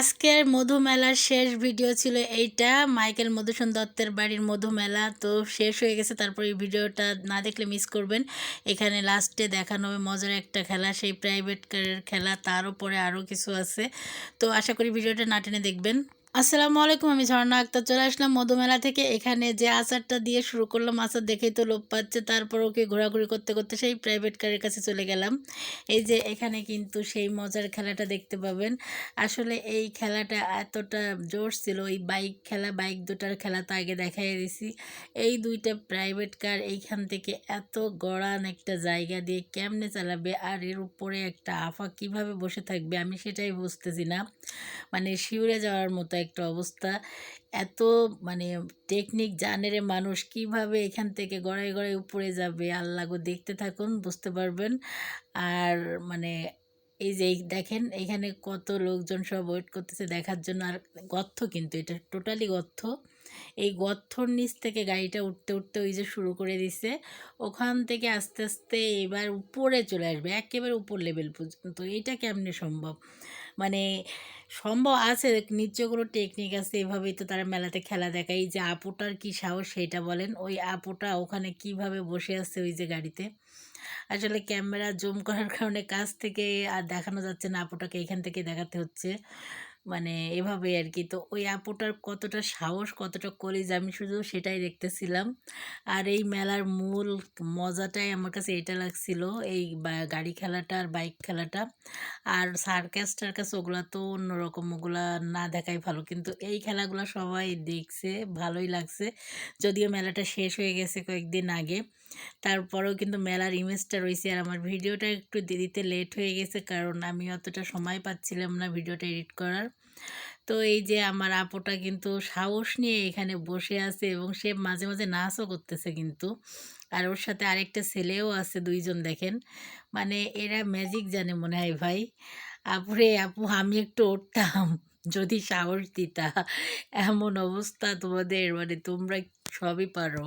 আজকের মধুমেলার শেষ ভিডিও ছিল এইটা। মাইকেল মধুসূন দত্তের বাড়ির মধুমেলা, তো শেষ হয়ে গেছে। তারপর এই ভিডিওটা না দেখলে মিস করবেন। এখানে লাস্টে দেখানো হবে মজার একটা খেলা, সেই প্রাইভেট কারের খেলা, তার উপরে আরও কিছু আছে। তো আশা করি ভিডিওটা না টেনে দেখবেন। আসসালামু আলাইকুম, আমি ঝর্ণা আক্তার চলে আসলাম মধুমেলা থেকে। এখানে যে আচারটা দিয়ে শুরু করলাম, আচার দেখেই তো লোভ পাচ্ছে। তারপর ওকে ঘোরাঘুরি করতে করতে সেই প্রাইভেট কারের কাছে চলে গেলাম। এই যে এখানে কিন্তু সেই মজার খেলাটা দেখতে পাবেন। আসলে এই খেলাটা এতটা জোর ছিল, ওই বাইক খেলা বাইক দুটার খেলা তো আগে দেখাই দিছি। এই দুইটা প্রাইভেট কার এইখান থেকে এত গড়ান একটা জায়গা দিয়ে কেমনে চালাবে, আর এর উপরে একটা আফা কীভাবে বসে থাকবে আমি সেটাই বুঝতেছি না। মানে শিউরে যাওয়ার মতো একটা অবস্থা। এত মানে টেকনিক জানে রে মানুষ কীভাবে এখান থেকে গড়ায় গড়ায় উপরে যাবে, আল্লাহ দেখতে থাকুন, বুঝতে পারবেন। আর মানে এই যে দেখেন, এখানে কত লোকজন সব ওয়েট করতেছে দেখার জন্য। আর গর্থ কিন্তু, এটা টোটালি গর্থ এই গর্থর নিচ থেকে গাড়িটা উঠতে উঠতে ওই যে শুরু করে দিছে। ওখান থেকে আস্তে আস্তে এবার উপরে চলে আসবে, একেবারে উপর লেভেল পর্যন্ত। এইটা কেমনে সম্ভব? মানে সম্ভব আছে নিশ্চয় কোনো টেকনিক আছে এভাবেই তো তারা মেলাতে খেলা দেখায়। এই যে আপুটার কী সাহস সেটা বলেন, ওই আপুটা ওখানে কীভাবে বসে আছে ওই যে গাড়িতে? আসলে ক্যামেরা জুম করার কারণে কাছ থেকে আর দেখানো যাচ্ছে না, আপুটাকে এখান থেকে দেখাতে হচ্ছে। মানে এভাবে আর কি তো ওই আপুটার কতটা সাহস, কতটা কলিজ আমি শুধু সেটাই দেখতেছিলাম। আর এই মেলার মূল মজাটাই আমার কাছে এটা লাগছিল, এই গাড়ি খেলাটা আর বাইক খেলাটা। আর সার্কাস টার্কাস ওগুলা তো অন্যরকম, ওগুলা না দেখাই ভালো। কিন্তু এই খেলাগুলো সবাই দেখছে, ভালোই লাগছে। যদিও মেলাটা শেষ হয়ে গেছে কয়েকদিন আগে। তারপরেও কিন্তু মেলার ইমেজটা রয়েছে। আর আমার ভিডিওটা একটু দিতে লেট হয়ে গেছে, কারণ আমি অতটা সময় পাচ্ছিলাম না ভিডিওটা এডিট করার। তো এই যে আমার আপুটা কিন্তু সাহস নিয়ে এখানে বসে আছে এবং সে মাঝে মাঝে নাচও করতেছে কিন্তু। আর ওর সাথে আরেকটা ছেলেও আছে, দুইজন দেখেন। মানে এরা ম্যাজিক জানে মনে হয় ভাই। আপুরে, আপু, আমি একটু উঠতাম। যদি সাহস দিতা, এমন অবস্থা তোমাদের। মানে তোমরা সবই পারো।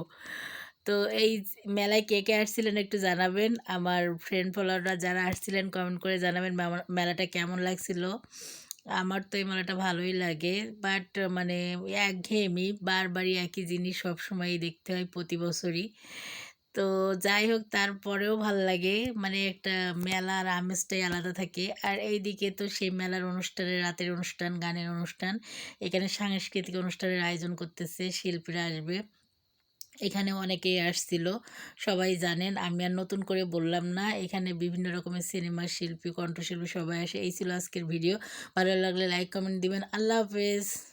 তো এই মেলায় কে কে আসছিলেন একটু জানাবেন। আমার ফ্রেন্ড ফলোয়াররা যারা আসছিলেন কমেন্ট করে জানাবেন মেলাটা কেমন লাগছিল। আমার তো এই মেলাটা ভালোই লাগে। বাট মানে একঘেয়েমি বারবারই একই জিনিস সবসময়ই দেখতে হয় প্রতি বছরই। তো যাই হোক, তারপরেও ভালো লাগে। মানে একটা মেলার আমেজটাই আলাদা থাকে। আর এইদিকে তো সেই মেলার অনুষ্ঠানের, রাতের অনুষ্ঠান, গানের অনুষ্ঠান। এখানে সাংস্কৃতিক অনুষ্ঠানের আয়োজন করতেছে, শিল্পীরা আসবে। এখানে অনেকেই আসছিল। সবাই জানেন, আমি আর নতুন করে বললাম না, এখানে বিভিন্ন রকমের সিনেমার শিল্পী, কণ্ঠশিল্পী সবাই আসে। এই ছিল আজকের ভিডিও। ভালো লাগলে লাইক, কমেন্ট দিবেন। আল্লাহ হাফেজ।